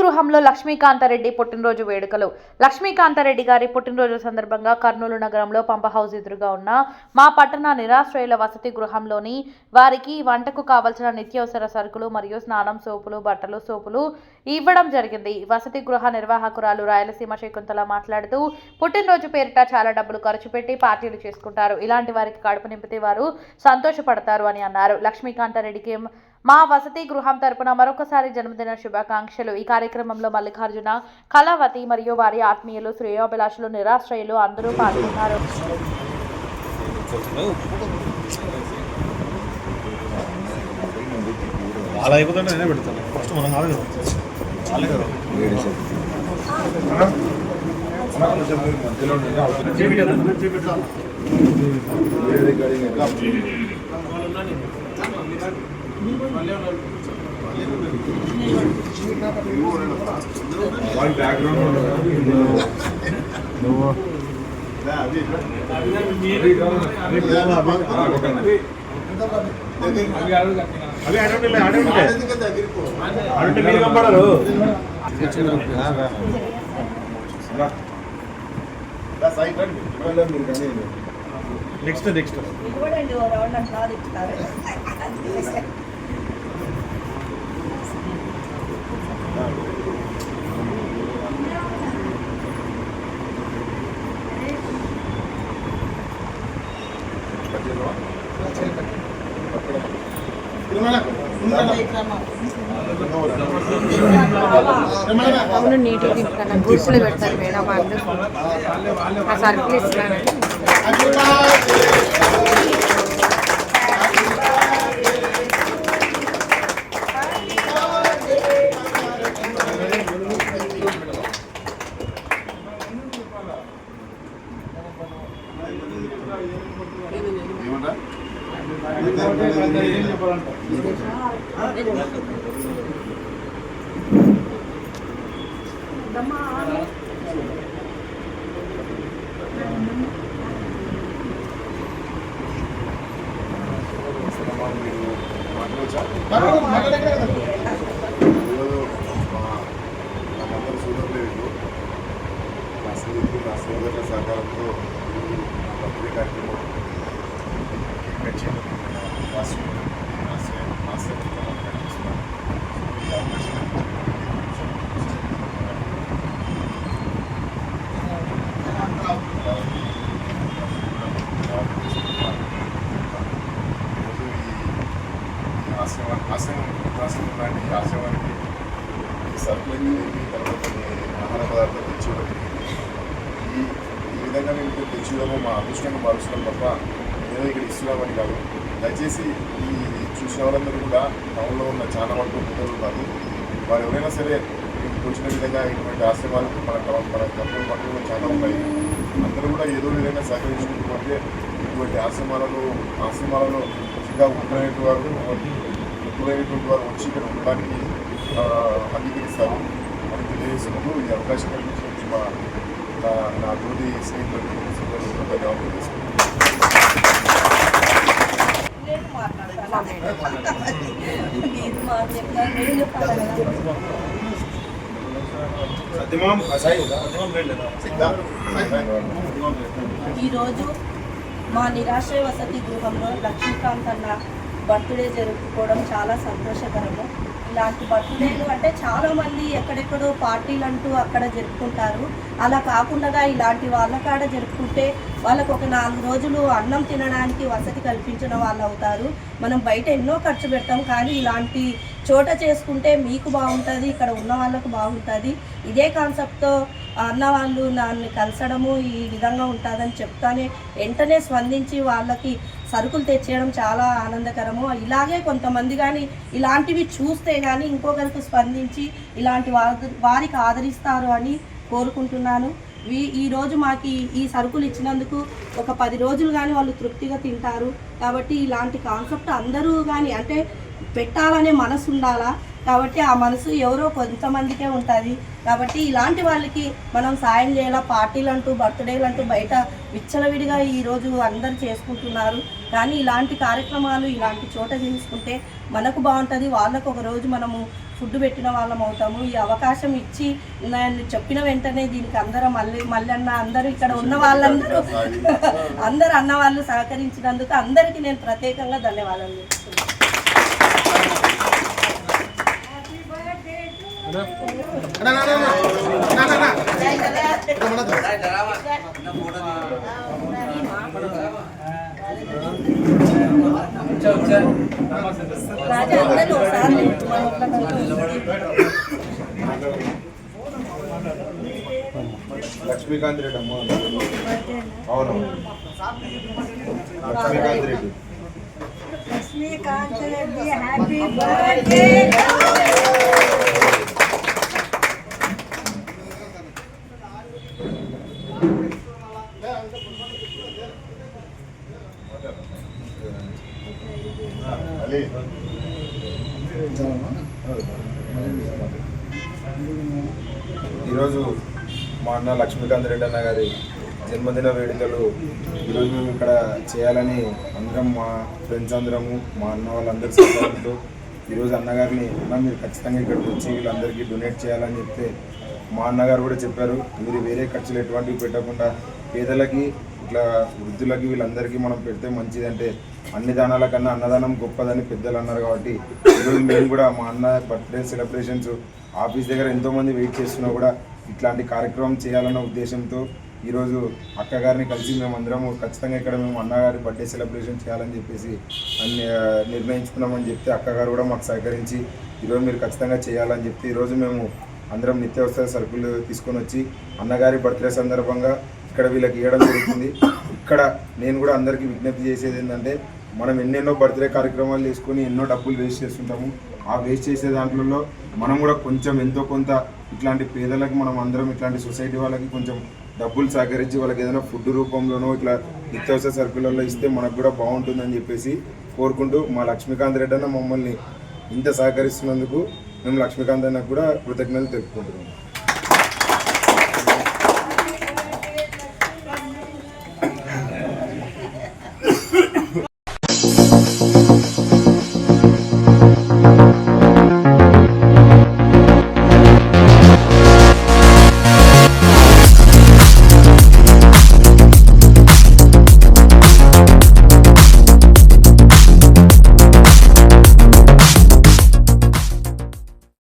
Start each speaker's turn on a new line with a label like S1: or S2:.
S1: గృహంలో లక్ష్మీకాంతారెడ్డి పుట్టినరోజు వేడుకలు. లక్ష్మీకాంతారెడ్డి గారి పుట్టినరోజు సందర్భంగా కర్నూలు నగరంలో పంప హౌస్ ఎదురుగా ఉన్న మా పట్టణ నిరాశ్రయుల వసతి గృహంలోని వారికి వంటకు కావలసిన నిత్యావసర సరుకులు మరియు స్నానం సోపులు బట్టలు సోపులు ఇవ్వడం జరిగింది. వసతి గృహ నిర్వాహకురాలు రాయలసీమ శకుంతల మాట్లాడుతూ పుట్టినరోజు పేరిట చాలా డబ్బులు ఖర్చు పెట్టి పార్టీలు చేసుకుంటారు. ఇలాంటి వారికి కడుపు నింపితే వారు సంతోషపడతారు అని అన్నారు. లక్ష్మీకాంతారెడ్డికి మా వసతి గృహం తరపున మరొకసారి జన్మదిన శుభాకాంక్షలు. ఈ కార్యక్రమంలో మల్లికార్జున కళావతి మరియు వారి ఆత్మీయులు శ్రేయోభిలాషులు నిరాశ్రయులు అందరూ పాల్గొన్నారు.
S2: అలా అయిపోతుంటే నేనే పెడతాను. ఫస్ట్ మనం కాదు కదా. వాళ్ళే కదా. అవి ఆడండి ఆడండి ఆడండి మీరు కనపడరు నెక్స్ట్ నెక్స్ట్
S3: అవును నీటి తీసుకున్నా గ్రూప్లో పెడతారు మేడం వాళ్ళు. ఆ సర్కిల్ ఇస్తున్నాను.
S4: ఈరోజు సహకారంతో ఈ బర్త్డే కార్యక్రమం ఈ ఇక్కడ మా అదృష్టంగా భావిస్తున్నాం తప్ప ఏదో ఇక్కడ ఇస్తున్నామని కాదు. దయచేసి ఈ చూసిన వాళ్ళందరూ కూడా టౌన్లో ఉన్న చాలా వరకు పిల్లలు కాదు వారు ఎవరైనా సరే మీకు తోచిన విధంగా ఇటువంటి ఆశ్రమాలు మన టౌన్ మన కర్నూలు పట్టణంలో చాలా ఉన్నాయి అందరూ కూడా ఏదో విధంగా సహకరించుకుంటూ అంటే ఇటువంటి ఆశ్రమాలలో ఆశ్రమాలలో ఇంకా ఉంటున్నటువంటి వారు ముఖ్యమైనటువంటి వారు వచ్చి ఇక్కడ ఉండడానికి అంగీకరిస్తారు. అని తెలియజేస్తున్నప్పుడు ఈ అవకాశం కల్పించిన మా నా నా తోటి స్నేహితులకు
S2: లేదు లేదా
S5: ఈరోజు మా నిరాశ్రయ వసతి గృహంలో లక్ష్మీకాంత్ అన్న బర్త్డే జరుపుకోవడం చాలా సంతోషకరము. ఇలాంటి బర్త్డేలు అంటే చాలామంది ఎక్కడెక్కడో పార్టీలు అంటూ అక్కడ జరుపుకుంటారు. అలా కాకుండా ఇలాంటి వాళ్ళ కాడ జరుపుకుంటే వాళ్ళకు ఒక నాలుగు రోజులు అన్నం తినడానికి వసతి కల్పించిన వాళ్ళు అవుతారు. మనం బయట ఎన్నో ఖర్చు పెడతాం కానీ ఇలాంటి చోట చేసుకుంటే మీకు బాగుంటుంది ఇక్కడ ఉన్న వాళ్ళకు బాగుంటుంది. ఇదే కాన్సెప్ట్తో అన్న వాళ్ళు నన్ను కలిసడము ఈ విధంగా ఉంటుందని చెప్తానే వెంటనే స్పందించి వాళ్ళకి సరుకులు తెచ్చేయడం చాలా ఆనందకరము. ఇలాగే కొంతమంది కానీ ఇలాంటివి చూస్తే కానీ ఇంకొకరికి స్పందించి ఇలాంటి వారి వారికి ఆదరిస్తారు అని కోరుకుంటున్నాను. వీ ఈరోజు మాకు ఈ- ఈ సరుకులు ఇచ్చినందుకు ఒక పది రోజులు కానీ వాళ్ళు తృప్తిగా తింటారు. కాబట్టి ఇలాంటి కాన్సెప్ట్ అందరూ కానీ అంటే పెట్టాలనే మనసు ఉండాలా? కాబట్టి ఆ మనసు ఎవరో కొంతమందికే ఉంటుంది. కాబట్టి ఇలాంటి వాళ్ళకి మనం సాయం చేయాలా? పార్టీలు అంటూ బర్త్డేలు అంటూ బయట విచ్చలవిడిగా ఈరోజు అందరు చేసుకుంటున్నారు. కానీ ఇలాంటి కార్యక్రమాలు ఇలాంటి చోట చేసుకుంటే మనకు బాగుంటుంది. వాళ్ళకు ఒక రోజు మనము ఫుడ్ పెట్టిన వాళ్ళం అవుతాము. ఈ అవకాశం ఇచ్చి నేను చెప్పిన వెంటనే దీనికి అందరూ మళ్ళీ మళ్ళీ అన్న అందరూ ఇక్కడ ఉన్న వాళ్ళందరూ అందరు అన్న వాళ్ళు సహకరించినందుకు అందరికీ నేను ప్రత్యేకంగా ధన్యవాదాలు చెప్తున్నాను రాజా అందరూ ఒకసారి మా నోట్ల
S2: లక్ష్మీకాంత్ రెడ్డి అమ్మ. అవును. లక్ష్మీకాంత్ రెడ్డి.
S5: లక్ష్మీకాంత్ రెడ్డి హ్యాపీ బర్త్డే
S2: అలీ ఈరోజు మా అన్న లక్ష్మీకాంత్ రెడ్డి అన్న గారి జన్మదిన వేడుకలు ఈరోజు మేము ఇక్కడ చేయాలని అందరం మా ఫ్రెండ్స్ అందరము మా అన్న వాళ్ళందరి సహకారంతో ఈరోజు అన్నగారిని అన్న మీరు ఖచ్చితంగా ఇక్కడికి వచ్చి వీళ్ళందరికీ డొనేట్ చేయాలని చెప్తే మా అన్నగారు కూడా చెప్పారు మీరు వేరే ఖర్చులు ఎటువంటివి పెట్టకుండా పేదలకి ఇట్లా వృద్ధులకి వీళ్ళందరికీ మనం పెడితే మంచిదంటే అన్ని దానాల కన్నా అన్నదానం గొప్పదని పెద్దలు అన్నారు కాబట్టి ఈరోజు మేము కూడా మా అన్న బర్త్డే సెలబ్రేషన్స్ ఆఫీస్ దగ్గర ఎంతోమంది వెయిట్ చేస్తున్నా కూడా ఇట్లాంటి కార్యక్రమం చేయాలన్న ఉద్దేశంతో ఈరోజు అక్కగారిని కలిసి మేము అందరం ఖచ్చితంగా ఇక్కడ మేము అన్నగారి బర్త్డే సెలబ్రేషన్ చేయాలని చెప్పేసి అన్ని నిర్ణయించుకున్నామని చెప్తే అక్కగారు కూడా మాకు సహకరించి ఈరోజు మీరు ఖచ్చితంగా చేయాలని చెప్తే ఈరోజు మేము అందరం నిత్యావసర సరుకులు తీసుకొని వచ్చి అన్నగారి బర్త్డే సందర్భంగా ఇక్కడ వీళ్ళకి ఇవ్వడం జరుగుతుంది. ఇక్కడ నేను కూడా అందరికీ విజ్ఞప్తి చేసేది ఏంటంటే మనం ఎన్నెన్నో బర్త్డే కార్యక్రమాలు చేసుకొని ఎన్నో డబ్బులు వేస్ట్ చేస్తుంటాము. ఆ వేస్ట్ చేసే దాంట్లో మనం కూడా కొంచెం ఎంతో కొంత ఇట్లాంటి పేదలకు మనం అందరం ఇట్లాంటి సొసైటీ వాళ్ళకి కొంచెం డబ్బులు సహకరించి వాళ్ళకి ఏదైనా ఫుడ్ రూపంలోనో ఇట్లా నిత్యావసర సరుకులలో ఇస్తే మనకు కూడా బాగుంటుందని చెప్పేసి కోరుకుంటూ మా లక్ష్మీకాంత్ రెడ్డి అన్న మమ్మల్ని ఇంత సహకరిస్తున్నందుకు మేము లక్ష్మీకాంత్ అన్న కూడా కృతజ్ఞతలు తెలుపుకుంటున్నాం.